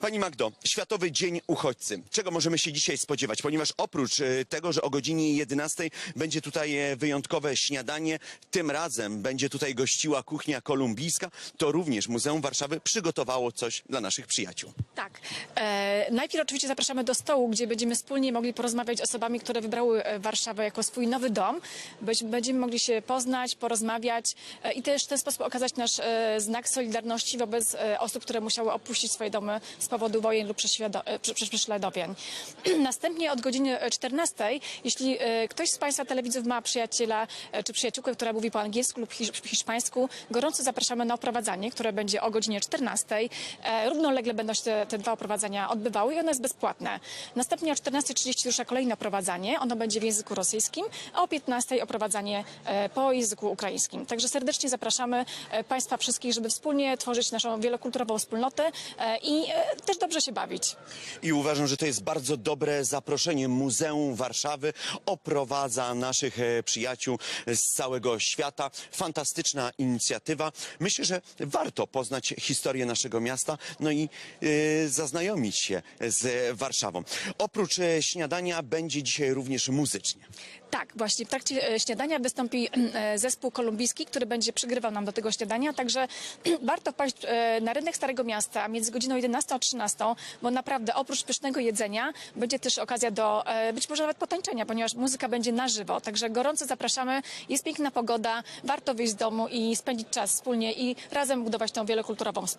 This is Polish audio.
Pani Magdo, Światowy Dzień Uchodźcy. Czego możemy się dzisiaj spodziewać? Ponieważ oprócz e, tego, że o godzinie 11 będzie tutaj e, wyjątkowe śniadanie, tym razem będzie tutaj gościła kuchnia kolumbijska, to również Muzeum Warszawy przygotowało coś dla naszych przyjaciół. Tak. E, najpierw oczywiście zapraszamy do stołu, gdzie będziemy wspólnie mogli porozmawiać z osobami, które wybrały e, Warszawę jako swój nowy dom. Będziemy mogli się poznać, porozmawiać i też w ten sposób okazać nasz znak solidarności wobec osób, które musiały opuścić swoje domy z powodu wojen lub e, prze- prze- prześladowień. Następnie od godziny e, 14, jeśli e, ktoś z Państwa telewidzów ma przyjaciela e, czy przyjaciółkę, która mówi po angielsku lub hisz- hiszpańsku, gorąco zapraszamy na oprowadzanie, które będzie o godzinie 14. E, Równolegle będą się te, te dwa oprowadzania odbywały i ono jest bezpłatne. Następnie o 14.30 rusza kolejne oprowadzanie. Ono będzie w języku rosyjskim, a o 15.00 oprowadzanie e, po języku ukraińskim. Także serdecznie zapraszamy e, Państwa wszystkich, żeby wspólnie tworzyć naszą wielokulturową wspólnotę e, i e, też dobrze się bawić. I uważam, że to jest bardzo dobre zaproszenie. Muzeum Warszawy oprowadza naszych e, przyjaciół z całego świata. Fantastyczna inicjatywa. Myślę, że warto poznać historię naszego miasta, no i e, zaznajomić się z Warszawą. Oprócz e, śniadania będzie dzisiaj również muzycznie. Tak, właśnie w trakcie e, śniadania wystąpi e, zespół kolumbijski, który będzie przygrywał nam do tego śniadania, także warto wpaść e, na rynek Starego Miasta między godziną 11 a 13, bo naprawdę oprócz pysznego jedzenia będzie też okazja do być może nawet potańczenia, ponieważ muzyka będzie na żywo, także gorąco zapraszamy, jest piękna pogoda, warto wyjść z domu i spędzić czas wspólnie i razem budować tą wielokulturową wspólnotę.